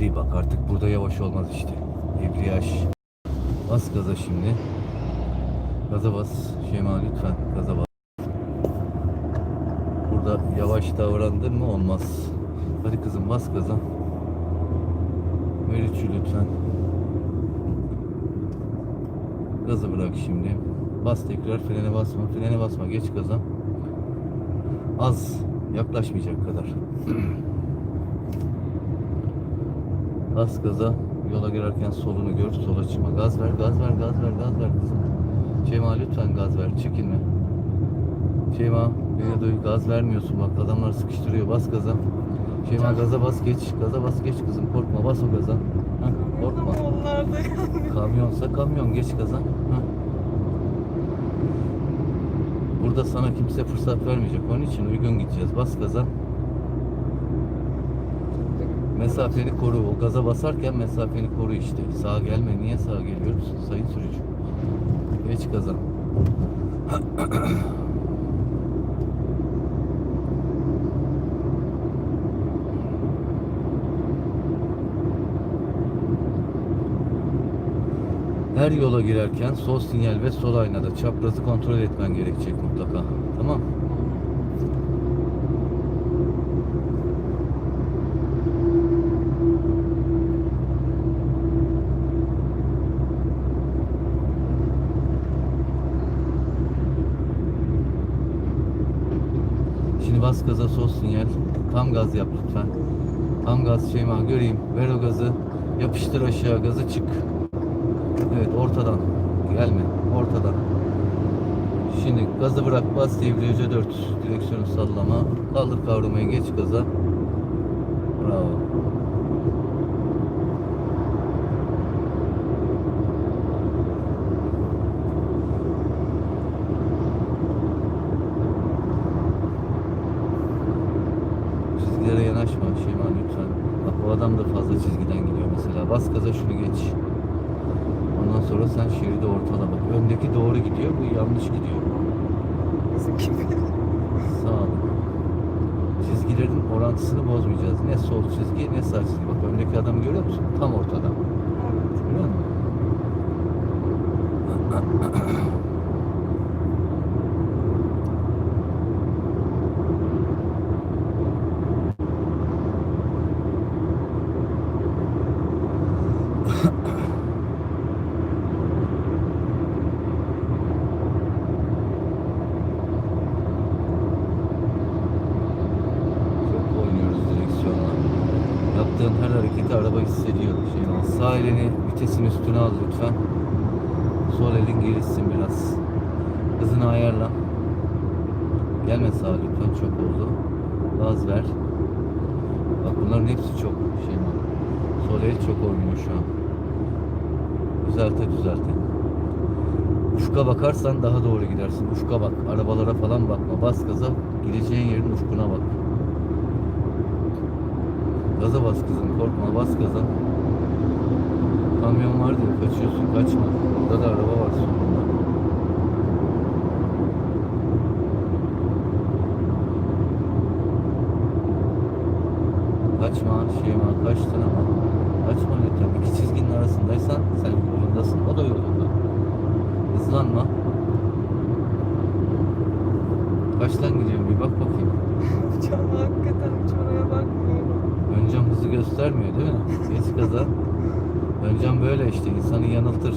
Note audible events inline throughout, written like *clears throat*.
İyi bak artık burada yavaş olmaz işte. Debriyaj. Bas gaza şimdi. Gaza bas. Şeyma lütfen gaza bas. Burada yavaş davrandın mı olmaz. Hadi kızım bas gaza. Meriç'i lütfen. Gazı bırak şimdi. Bas tekrar frene basma. Frene basma. Geç gaza. Az. Yaklaşmayacak kadar. *clears throat* Bas gaza. Yola girerken solunu gör. Sola çıkma. Gaz ver. Gaz ver. Gaz ver. Gaz ver kızım. Şeyma lütfen gaz ver. Çekinme. Şeyma beni duy. Gaz vermiyorsun bak. Adamlar sıkıştırıyor. Bas gaza. Şeyma gaza bas geç. Gaza bas geç kızım. Korkma. Bas o gaza. Heh, korkma. Kamyonsa kamyon geç gaza. Heh. Burada sana kimse fırsat vermeyecek. Onun için uygun gideceğiz. Bas gaza. Mesafeni koru. O gaza basarken mesafeni koru işte. Sağa gelme. Niye sağa geliyoruz? Sayın sürücü. Geç gaza. Her yola girerken sol sinyal ve sol aynada çaprazı kontrol etmen gerekecek mutlaka. Tamam. Şimdi bas gaza sol sinyal. Tam gaz yap lütfen. Tam gaz Şeyma göreyim. Ver o gazı. Yapıştır aşağı gazı çık. Evet ortadan. Gelme. Ortadan. Şimdi gazı bırak bas debriyaja 4. Direksiyonu sallama. Kaldır kavramayı geç gaza. Bravo. Çizgilere yanaşma Şeyma lütfen. Bak bu adam da fazla çizgiden gidiyor mesela. Bas gaza şunu geç. Ondan sonra sen şeridi ortala bak. Öndeki doğru gidiyor, bu yanlış gidiyor. bizim gibi. Sağ ol. Çizgilerin orantısını bozmayacağız. Ne sol çizgi ne sağ çizgi. Bak öndeki adamı görüyor musun? Tam ortada. Görüyor musun? *laughs* Çok oynuyoruz direksiyonla. Yaptığın her hareketi araba hissediyor. Şey, sağ elini vitesin üstüne al lütfen. Sol elin gerisin biraz. Hızını ayarla. Gelme sağa lütfen çok oldu. Gaz ver. Bak bunların hepsi çok şey var. Sol el çok oynuyor şu an. Düzelte düzelte. Ufka bakarsan daha doğru gidersin. Ufka bak. Arabalara falan bakma. Bas gaza. Gideceğin yerin ufkuna bak. Gaza bas kızım korkma bas gaza. Kamyon var diye kaçıyorsun kaçma. Burada da araba var sonunda. Kaçma Şeyma kaçtın ama. Kaçma lütfen. İki çizginin arasındaysan sen yolundasın o da yolunda. Hızlanma. Kaçtan gidiyorsun bir bak bakayım. *laughs* Can hakikaten hiç oraya bakmıyorum. Öncam hızı göstermiyor değil mi? Geç gaza. Öncam böyle işte insanı yanıltır.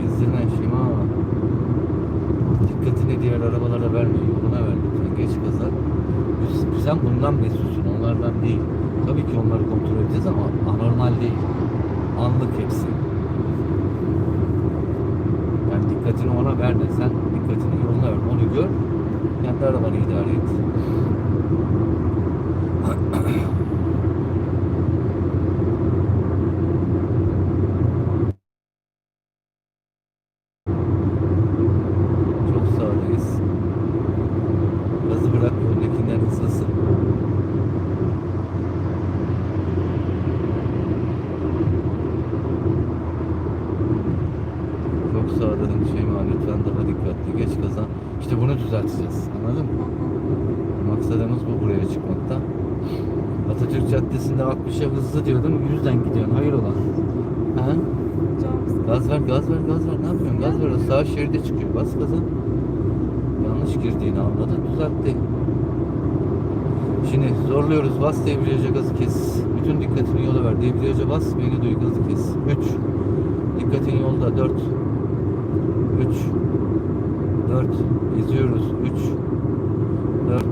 Gezdirme Şima. Dikkatini diğer arabalara verme. Yoluna ver lütfen. Geç gaza. Sen bundan mesulsün. Onlardan değil. Tabii ki onları kontrol edeceğiz ama anormal değil. Anlık hepsi. Yani dikkatini ona verme. Sen dikkatini yoluna ver. Onu gör. Kendi arabanı idare et. Çok sağdayız. Gazı bırak. Öndekinden hızlısın. Çok sağ dedim Şeyma lütfen daha dikkatli geç gaza. İşte bunu düzelteceğiz. Anladın mı? Maksadımız bu buraya çıkmakta. Atatürk Caddesi'nde 60'a hızlı diyordum. 100'den gidiyorsun. Hayır olan. Ha? Gaz ver, gaz ver, gaz ver. Ne yapıyorsun? Gaz ver. Sağ şeride çıkıyor. Bas gaza. Yanlış girdiğini anladı. Düzeltti. Şimdi zorluyoruz. Bas debriyaja gazı kes. Bütün dikkatini yola ver. Debriyaja bas. Beni duy gazı kes. 3. Dikkatin yolda. 4. 3. 4. İzliyoruz. 3. 4.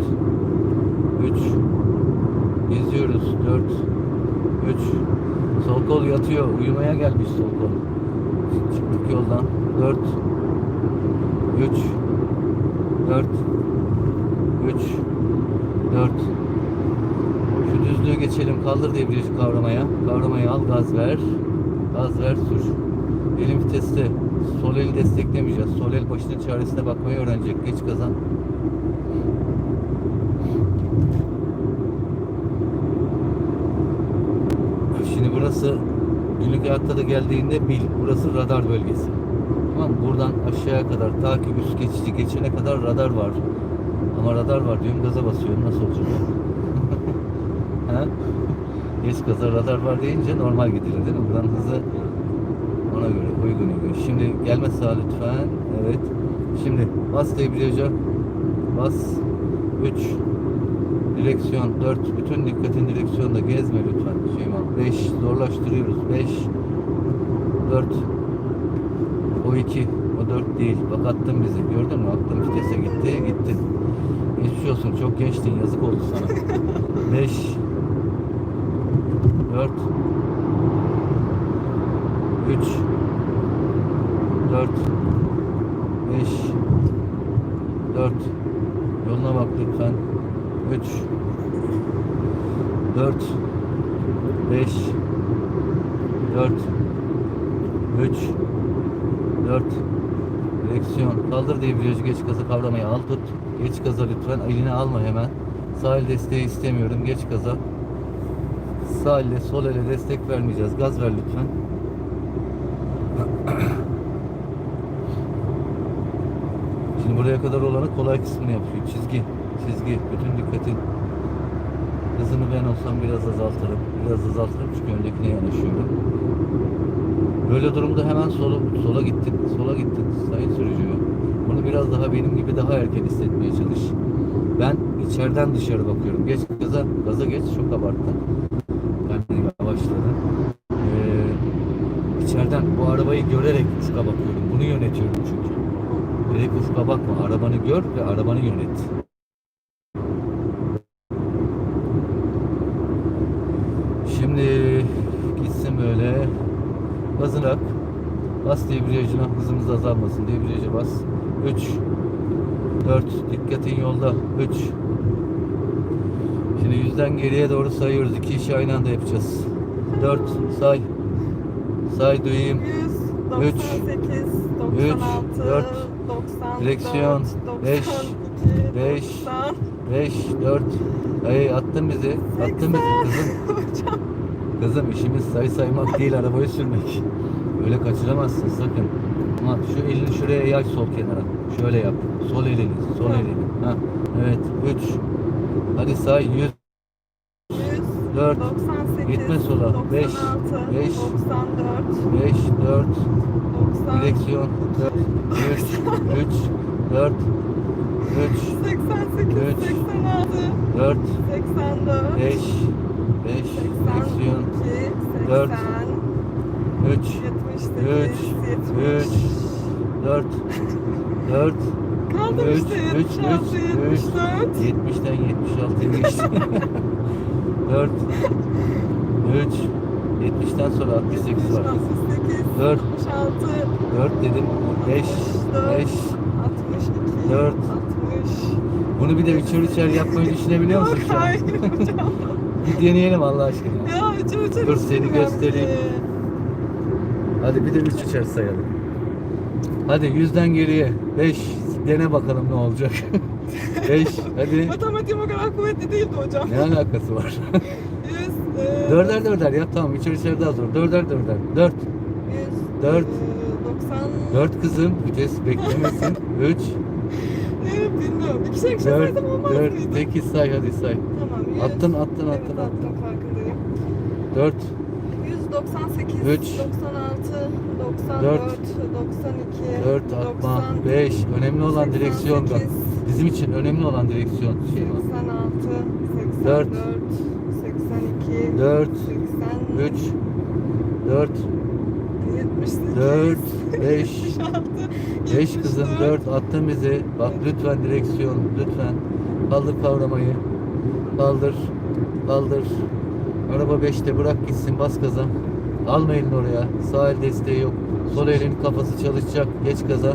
3. İzliyoruz. 4. 3. Sol kol yatıyor. Uyumaya gelmiş sol kol. Çıktık yoldan. 4. 3. 4. 3. 4. Şu düzlüğü geçelim. Kaldır debriyajı kavramaya. Kavramaya al. Gaz ver. Gaz ver. Sür. Elin viteste. Sol eli desteklemeyeceğiz. Sol el başının çaresine bakmayı öğrenecek. Geç kazan. Şimdi burası günlük hayatta da geldiğinde bil. Burası radar bölgesi. Tamam? Buradan aşağıya kadar ta ki üst geçici geçene kadar radar var. Ama radar var diyorum gaza basıyorum. Nasıl olacak? He? *laughs* Geç gaza radar var deyince normal gidilir değil mi? Buradan hızı ona göre uygun uygun. Şimdi gelme sağa lütfen. Evet. Şimdi bas debriyaja. Bas. 3 Direksiyon 4. Bütün dikkatin direksiyonda gezme lütfen Şeyma. 5 zorlaştırıyoruz. 5 4 O 2 O 4 değil. Bak attın bizi. Gördün mü? Attın vitese gitti. Gittin. Geçmiş olsun. Çok gençtin. Yazık oldu sana. 5 4 3 4 5 4 Yoluna bak lütfen. 3 4 5 4 3 4 Direksiyon. Kaldır debriyajı geç gaza kavramayı al tut. Geç gaza lütfen. Elini alma hemen. Sağ el desteği istemiyorum. Geç gaza. Sağ elle sol ele destek vermeyeceğiz. Gaz ver lütfen. *clears throat* Şimdi buraya kadar olanı kolay kısmını yapıyor. Çizgi, çizgi, bütün dikkatin. Hızını ben olsam biraz azaltırım. Biraz azaltırım çünkü öndekine yanaşıyorum. Böyle durumda hemen sola, sola gittin, sola gittin sayın sürücü. Bunu biraz daha benim gibi daha erken hissetmeye çalış. Ben içeriden dışarı bakıyorum. Geç gaza, gaza geç, çok abarttın. Ben yavaşladım. Ee, içeriden bu arabayı görerek ufka bakıyorum. Bunu yönetiyorum çünkü. Direkt ufka bakma. Arabanı gör ve arabanı yönet. Şimdi gitsin böyle. Gazını bırak. Bas debriyajına hızımız azalmasın. Debriyaja bas. 3 4 Dikkatin yolda. 3 Şimdi yüzden geriye doğru sayıyoruz. İki işi aynı anda yapacağız. 4 say. Say duyayım. 100, 98, 96, 4, 94, direksiyon, 5, 92, 5, 90, 5 4 Ay attın bizi. Attın bizi kızım. *laughs* Hocam Kızım işimiz sayı saymak değil arabayı sürmek. Öyle kaçıramazsın sakın. Ama şu elini şuraya yay sol kenara. Şöyle yap. Sol elini, sol elini. Ha. Evet. 3. Hadi say 100 100, 4 98, Gitme sola. 96, Beş, 94, beş, 5 4 90, direksiyon 4 1 3 4 3 88, Üç, 86, 4 84, 5 5 direksiyon 82, Dört, 80, 3 78, üç, 70. üç, 4 4 Kaldım Üç, işte üç, 76, üç, 74. 70'ten 76'ya geçti. 4 3 70'ten sonra 68 var. 68, Dört. 66, 4 dedim. 5 5 62, Dört. 60. Bunu bir de üçer üçer yapmayı düşünebiliyor musun Yok hayır hocam. Bir deneyelim Allah aşkına. Ya üçü üçü Dur, seni göstereyim. Hadi bir de üç üçer sayalım. Hadi yüzden geriye. 5 dene bakalım ne olacak. *laughs* 5 hadi. Matematiğim o kadar kuvvetli değildi hocam. Ne alakası var? *laughs* 100, e, dörder dörder yap tamam üçer üçer daha zor. Dörder dörder. 4 100, Dört. e, 90, Dört kızım. Vites beklemesin. *laughs* Üç. Evet bilmiyorum. İki şey Dört. saydım olmaz Dört. mıydı? Peki say hadi say. Tamam. yüz. Attın attın Evet attın attın. farkındayım. Dört. 198, Üç. 96, 94, Dört. 92, Dört atma. 90, Beş. Önemli olan direksiyon. bak. 88, Bizim için önemli olan direksiyon. Var. 86, 84, Dört. 82, Dört. 83, Üç. Dört. 78, Dört. Beş. 76, Beş kızım 74. dört attın bizi. Bak lütfen direksiyon lütfen. Kaldır kavramayı. Kaldır. Kaldır. Araba 5'te bırak gitsin bas gaza. Alma elini oraya. Sağ el desteği yok. Sol elin kafası çalışacak. Geç gaza.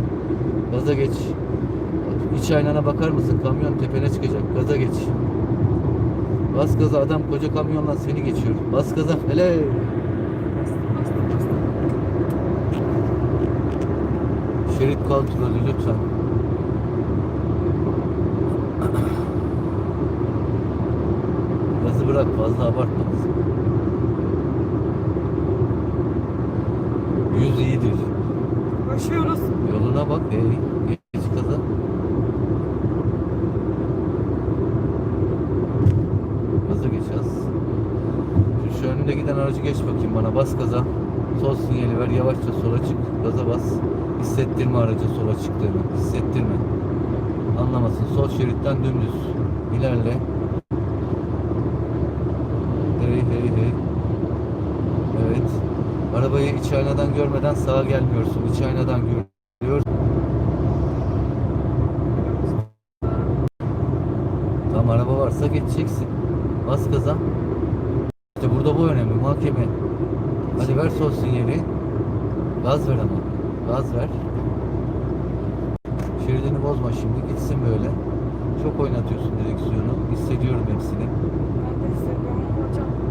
Gaza geç. İç aynana bakar mısın? Kamyon tepene çıkacak. Gaza geç. Bas gaza adam koca kamyonla seni geçiyor. Bas gaza. Hele. Şerit kontrolü lütfen. Gazı bırak fazla abartma kızım. Yüz iyidir. Koşuyoruz. Yoluna bak ey. Geç gaza. Gaza geç az. Şu, şu önünde giden aracı geç bakayım bana. Bas gaza. Sol sinyali ver. Yavaşça sola çık. Gaza bas. Hissettirme aracı sola çıktığını. Hissettirme. Anlamasın. Sol şeritten dümdüz. İlerle. Hey hey hey. Evet. Arabayı iç aynadan görmeden sağa gelmiyorsun. İç aynadan görüyor. Tamam araba varsa geçeceksin. Bas gaza. İşte burada bu önemli. Muhakeme. Hadi ver sol sinyali. Gaz ver ama. Gaz ver. Şeridini bozma şimdi. Gitsin böyle. Çok oynatıyorsun direksiyonu. Hissediyorum hepsini.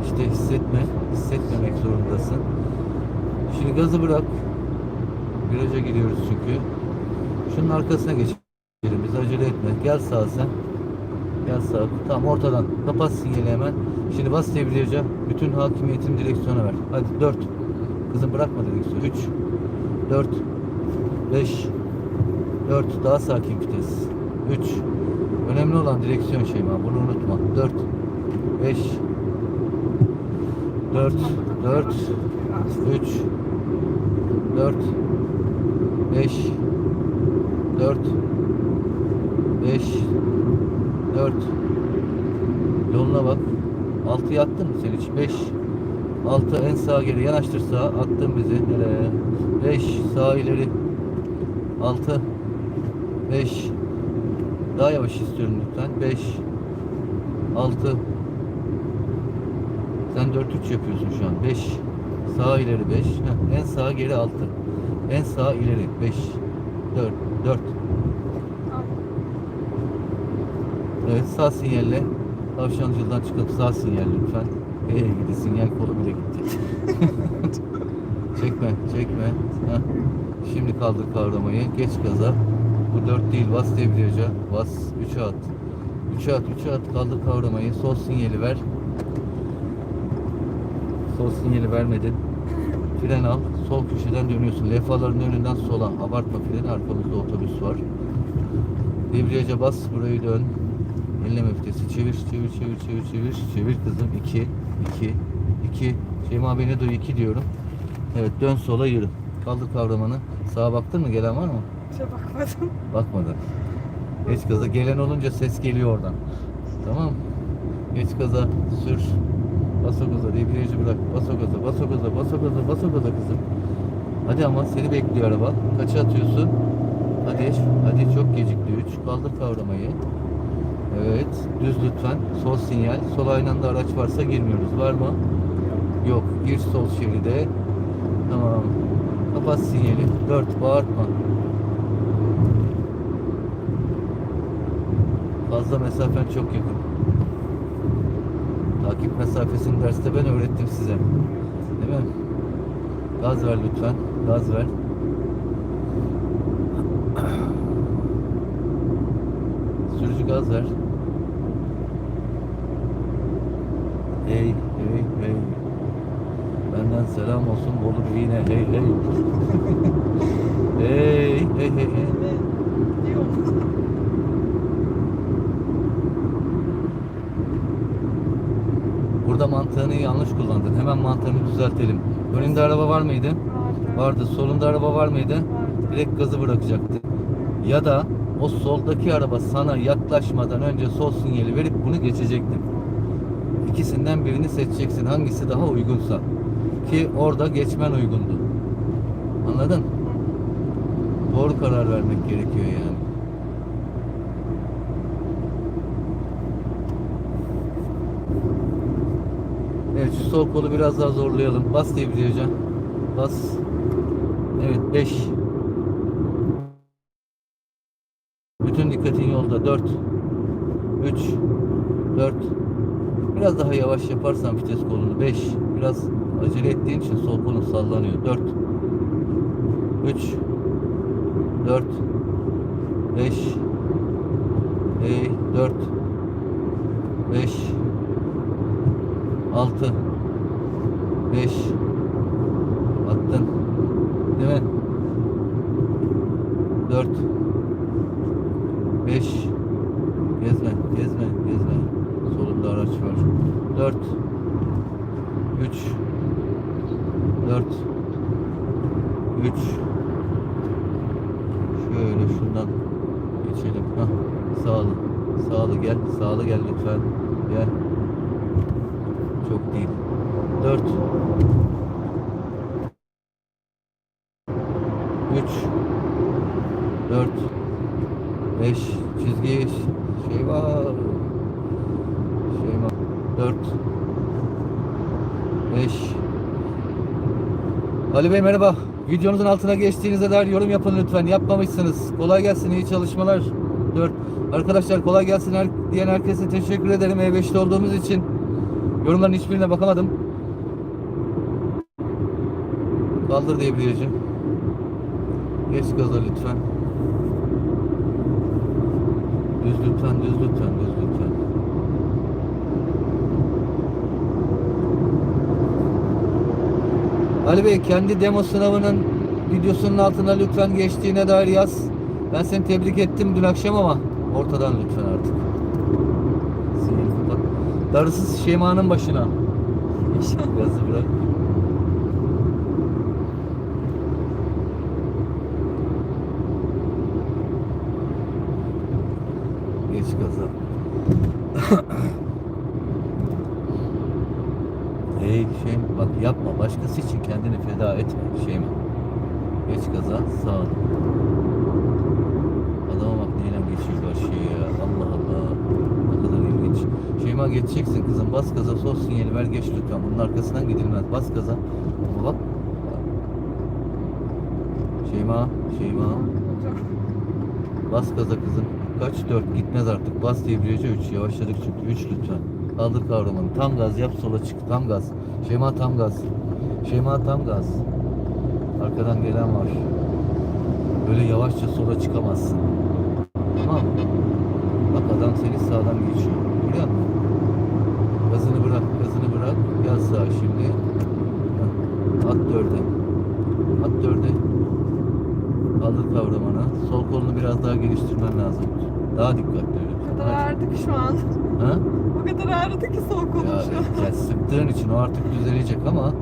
İşte hissetme, hissetmemek zorundasın. Şimdi gazı bırak. Viraja giriyoruz çünkü. Şunun arkasına geçelim. Biz acele etme. Gel sağa sen. Gel sağa. Tamam ortadan. Kapat sinyali hemen. Şimdi bas debriyaja. Bütün hakimiyetini direksiyona ver. Hadi 4. Kızım bırakma direksiyonu. 3. 4. 5. 4. Daha sakin vites. 3. Önemli olan direksiyon Şeyma. Bunu unutma. 4. 5. 4. 4. 3 4 5 4 5 4 Yoluna bak. 6'yı attın mı sen hiç? 5 6 en sağa geri yanaştır sağa. Attın bizi. Nereye? 5 sağ ileri. 6 5 Daha yavaş istiyorum lütfen. 5 6 sen 4-3 yapıyorsun şu an. 5. Sağ ileri 5. En sağa geri 6. En sağa ileri 5. 4. 4. Evet sağ sinyalle. Tavşancıldan çıkıp sağ sinyal lütfen. Eee gidi sinyal kolu bile gitti. *laughs* çekme çekme. Heh. Şimdi kaldır kavramayı. Geç gaza. Bu 4 değil bas debriyaja. Bas 3'e at. 3'e at 3'e at kaldır kavramayı. Sol sinyali ver. Sol sinyali vermedin. Fren al. Sol köşeden dönüyorsun. Levhaların önünden sola. Abartma freni. Arkamızda otobüs var. Debriyaja bas. Burayı dön. Elleme vitesi. Çevir, çevir, çevir, çevir, çevir. Çevir kızım. 2, 2, 2. Şeyma beni duy 2 diyorum. Evet dön sola yürü. Kaldır kavramanı. Sağa baktın mı? Gelen var mı? Hiçe bakmadım. Bakmadı. Geç gaza. Gelen olunca ses geliyor oradan. Tamam? Geç gaza. Sür. Bas o gaza. Debriyajı bırak. Bas o gaza. Bas o gaza. Bas o gaza. Bas o gaza kızım. Hadi ama seni bekliyor araba. Kaça atıyorsun? Hadi. Hadi çok gecikti. 3. Kaldır kavramayı. Evet. Düz lütfen. Sol sinyal. Sol aynı anda araç varsa girmiyoruz. Var mı? Yok. Gir sol şeride. Tamam. Kapat sinyali. 4. Bağırtma. Fazla mesafen çok yakın. Takip mesafesini derste ben öğrettim size. Değil mi? Gaz ver lütfen. Gaz ver. Sürücü gaz ver. Hey hey hey. Benden selam olsun Bolu Bey'ine *laughs* hey hey. Hey hey hey hey. Burada mantığını yanlış kullandın. Hemen mantığını düzeltelim. Önünde araba var mıydı? Vardı. Vardı. Solunda araba var mıydı? Vardı. Direkt gazı bırakacaktı. Ya da o soldaki araba sana yaklaşmadan önce sol sinyali verip bunu geçecektin. İkisinden birini seçeceksin. Hangisi daha uygunsa. Ki orada geçmen uygundu. Anladın? Doğru karar vermek gerekiyor yani. Evet şu sol kolu biraz daha zorlayalım. Bas diye hocam. Bas. Evet 5. Bütün dikkatin yolda. 4. 3. 4. Biraz daha yavaş yaparsan vites kolunu. 5. Biraz acele ettiğin için sol kolun sallanıyor. 4. 3. 4. 5. Ey 4. 5. 6. 5. Attın. Değil mi? 4. 5. Gezme, gezme, gezme. Solunda araç var. 4. 3. 4. 3. Şöyle şundan geçelim. Hah, sağlı. Sağlı gel. Sağlı gel lütfen. Gel. Çok değil. 4 3 4 5 çizgi şey var şey var 4 5 Ali Bey merhaba. Videonuzun altına geçtiğinize dair yorum yapın lütfen. Yapmamışsınız. Kolay gelsin. iyi çalışmalar. 4. Arkadaşlar kolay gelsin her, diyen herkese teşekkür ederim. E5'te olduğumuz için. Yorumların hiçbirine bakamadım. Kaldır diye bileceğim. Geç gaza lütfen, düz lütfen, düz lütfen. Ali Bey kendi demo sınavının videosunun altına lütfen geçtiğine dair yaz. Ben seni tebrik ettim dün akşam ama ortadan lütfen artık. Sinyali kapat. Darısı Şeyma'nın başına. *laughs* Gazı bırak. Geç gaza. Hey şey bak yapma başkası için kendini feda etme şey mi? Geç gaza sağ ol. Adama bak neyle geçiyor karşıya ya Allah Allah ne kadar ilginç. Şeyma geçeceksin kızım bas gaza sol sinyali ver geç lütfen bunun arkasından gidilmez bas gaza ama bak Şeyma Şeyma. Bas gaza kızım. Kaç? 4 gitmez artık. Bas debriyaja 3. Yavaşladık çünkü. 3 lütfen. Kaldır kavramını. Tam gaz yap sola çık. Tam gaz. Şeyma tam gaz. Şeyma tam gaz. Arkadan gelen var. Böyle yavaşça sola çıkamazsın. Tamam mı? Bak adam seni sağdan geçiyor. Görüyor musun? Gel sağa şimdi. At dörde. At dörde. Kaldır kavramını. Sol kolunu biraz daha geliştirmen lazım. Daha dikkatli lütfen. kadar Hadi. ağrıdı ki şu an. Ha? O kadar ağrıdı ki sol kolum şu an. ya sıktığın için o artık düzelecek ama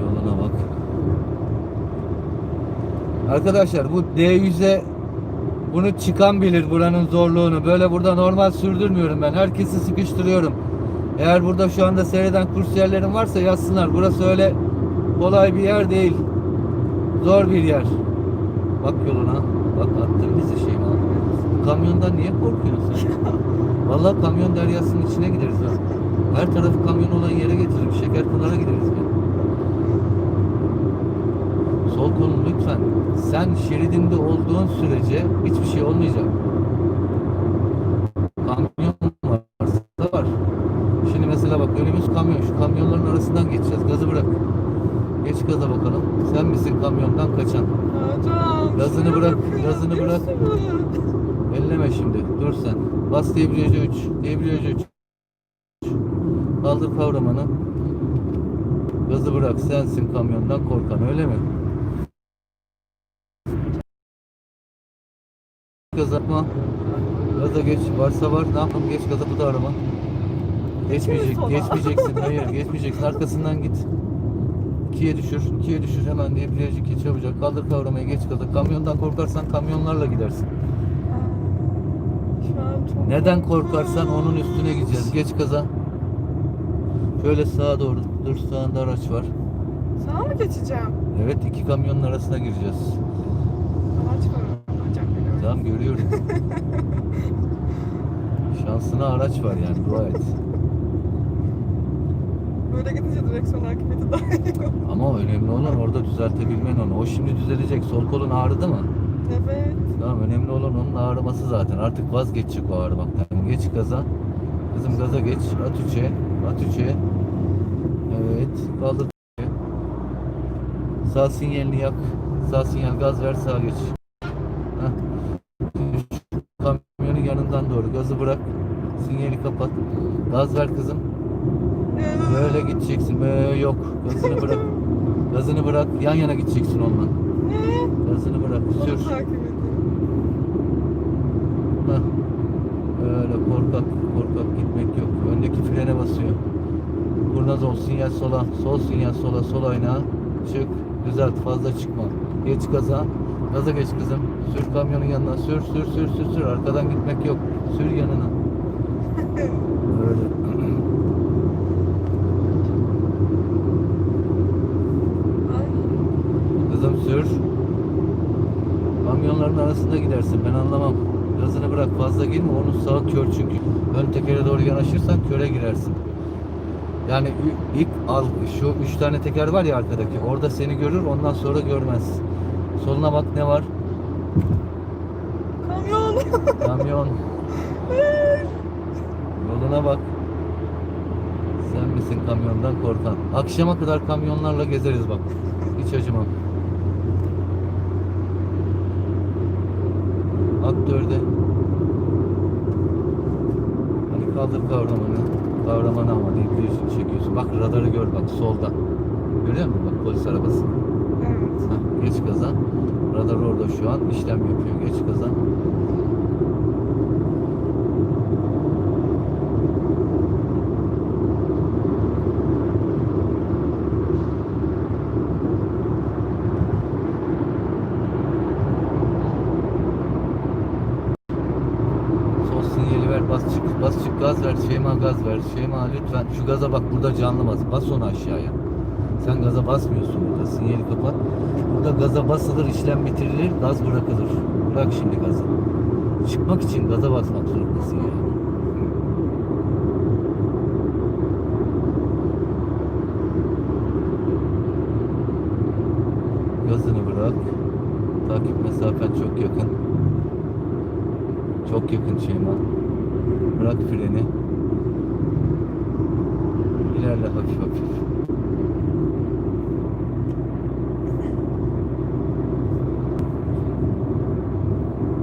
Yoluna bak. Arkadaşlar bu D100'e bunu çıkan bilir buranın zorluğunu. Böyle burada normal sürdürmüyorum ben. Herkesi sıkıştırıyorum. Eğer burada şu anda seyreden kursiyerlerin varsa yazsınlar. Burası öyle kolay bir yer değil. Zor bir yer. Bak yoluna. Bak attın bizi şeyma. Kamyondan niye korkuyorsun sen? *laughs* Vallahi kamyon deryasının içine gideriz ha. Her tarafı kamyon olan yere getiririm. Şekerpınar'a gideriz ya. Kolun lütfen. Sen şeridinde olduğun sürece hiçbir şey olmayacak. Kamyon varsa var. Şimdi mesela bak önümüz kamyon. Şu kamyonların arasından geçeceğiz. Gazı bırak. Geç gaza bakalım. Sen misin kamyondan kaçan? Hocam. Gazını bırak, gazını bırak. Elleme şimdi. Dur sen. Bas debriyajı 3. Debriyajı 3. Kaldır kavramanı. Gazı bırak. Sensin kamyondan korkan öyle mi? Gaza yapma. Gaza geç. Varsa var. Ne yapalım? Geç gaza bu da araba. Geçmeyecek. Geçmeyeceksin. *laughs* Hayır geçmeyeceksin. Arkasından git. İkiye düşür. ikiye düşür. Hemen debriyajı iki çabucak. Kaldır kavramayı geç gaza. Kamyondan korkarsan kamyonlarla gidersin. Neden korkarsan onun üstüne gideceğiz. Geç gaza. Şöyle sağa doğru. Dur sağında araç var. Sağa mı geçeceğim? Evet iki kamyonun arasına gireceğiz. Araç var. Tamam görüyorum. Şansına araç var yani dua et. Böyle gidince direksiyon akıbeti daha iyi. Ama önemli olan orada düzeltebilmen onu. O şimdi düzelecek. Sol kolun ağrıdı mı? evet. Tamam önemli olan onun ağrıması zaten. Artık vazgeçecek o ağrımaktan. Geç gaza. Kızım gaza geç. At üçe. At üçe. Evet. Kaldır. Sağ sinyalini yak. Sağ sinyal gaz ver sağa geç. Doğru. Gazı bırak. Sinyali kapat. Gaz ver kızım. Böyle gideceksin. Böyle yok. Gazını bırak. *laughs* Gazını bırak. Yan yana gideceksin onunla. Gazını bırak. Sür. Heh. Öyle korkak korkak gitmek yok. Öndeki frene basıyor. Kurnaz ol sinyal sola. Sol sinyal sola. Sol aynağa. Çık. Düzelt. Fazla çıkma. Geç gaza. Gaza geç kızım. Sür kamyonun yanına. Sür sür sür sür sür. Arkadan gitmek yok. Sür yanına. Öyle. Kızım sür. Kamyonların arasında gidersin. Ben anlamam. Gazını bırak fazla girme. Onun sağı kör çünkü. Ön tekere doğru yanaşırsan köre girersin. Yani ilk al şu üç tane teker var ya arkadaki. Orada seni görür ondan sonra görmez. Soluna bak ne var? Kamyon. Kamyon. *laughs* Yoluna bak. Sen misin kamyondan korkan? Akşama kadar kamyonlarla gezeriz bak. Hiç acımam. Aktörde. Hani kaldır kavramanı. Kavramanı ama değil biliyorsun çekiyorsun. Bak radarı gör bak solda. Görüyor musun bak polis arabası. evet. Heh, geç gaza. Radar orada şu an işlem yapıyor. Geç gaza. Sol sinyali ver bas çık bas çık gaz ver Şeyma lütfen. Şu gaza bak burada canlı bas. Bas onu aşağıya. Sen gaza basmıyorsun burada. Sinyali kapat. Burada gaza basılır işlem bitirilir gaz bırakılır. Bırak şimdi gazı. Çıkmak için gaza basmak zorundasın yani. Gazını bırak. Takip mesafen çok yakın. Çok yakın Şeyma. Bırak freni. İlerle hafif hafif.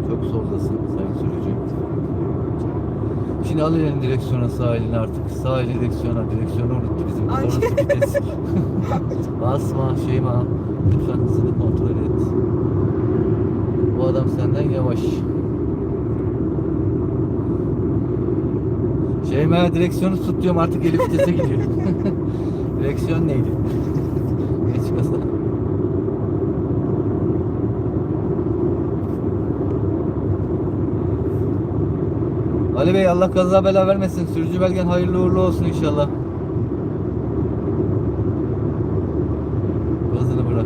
Çok soldasın sayın sürücü. Şimdi al elini direksiyona sağ elini artık. Sağ eli direksiyona. Direksiyonu unuttu bizim. Sonrası vites. *laughs* Basma Şeyma. Lütfen hızını kontrol et. Bu adam senden yavaş. Şeyma direksiyonu tut diyorum artık eli vitese gidiyor. *laughs* Direksiyon neydi? *laughs* Geç kasa. Ali Bey Allah kaza bela vermesin. Sürücü belgen hayırlı uğurlu olsun inşallah. Gazını bırak.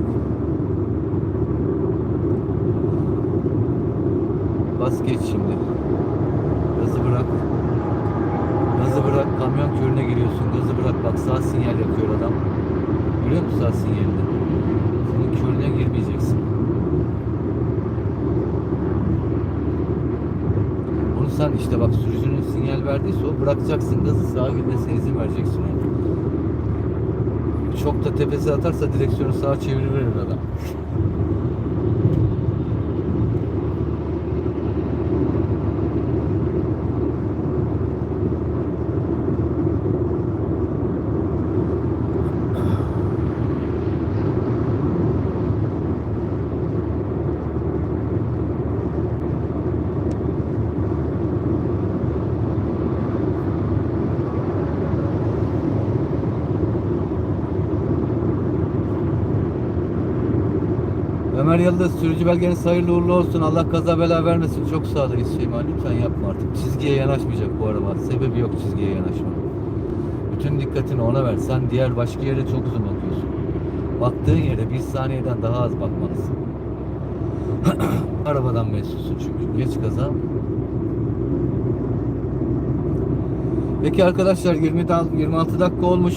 Bas geç şimdi. Gazı bırak. Gazı bırak. Kamyon körüne giriyorsun. Gazı bırak. Bak sağ sinyal yapıyor adam. Görüyor musun sağ sinyalini? Senin körüne girmeyeceksin. Sen işte bak sürücünün sinyal verdiyse o bırakacaksın gazı sağa girmesine izin vereceksin ona. Çok da tepesi atarsa direksiyonu sağa çevirir adam. Ömer Yıldız sürücü belgeniz hayırlı uğurlu olsun. Allah kaza bela vermesin. Çok sağdayız Şeyma. Lütfen yapma artık. Çizgiye yanaşmayacak bu araba. Sebebi yok çizgiye yanaşmanın. Bütün dikkatini ona ver. Sen diğer başka yere çok uzun bakıyorsun. Baktığın yere bir saniyeden daha az bakmalısın. *clears throat* Arabadan mesulsun çünkü. Geç kaza. Peki arkadaşlar 20 da- 26 dakika olmuş.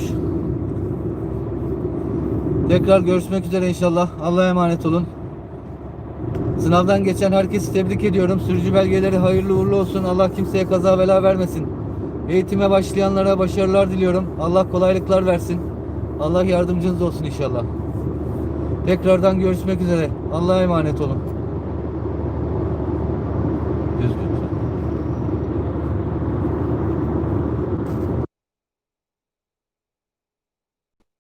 Tekrar görüşmek üzere inşallah. Allah'a emanet olun. Sınavdan geçen herkesi tebrik ediyorum. Sürücü belgeleri hayırlı uğurlu olsun. Allah kimseye kaza bela vermesin. Eğitime başlayanlara başarılar diliyorum. Allah kolaylıklar versin. Allah yardımcınız olsun inşallah. Tekrardan görüşmek üzere. Allah'a emanet olun.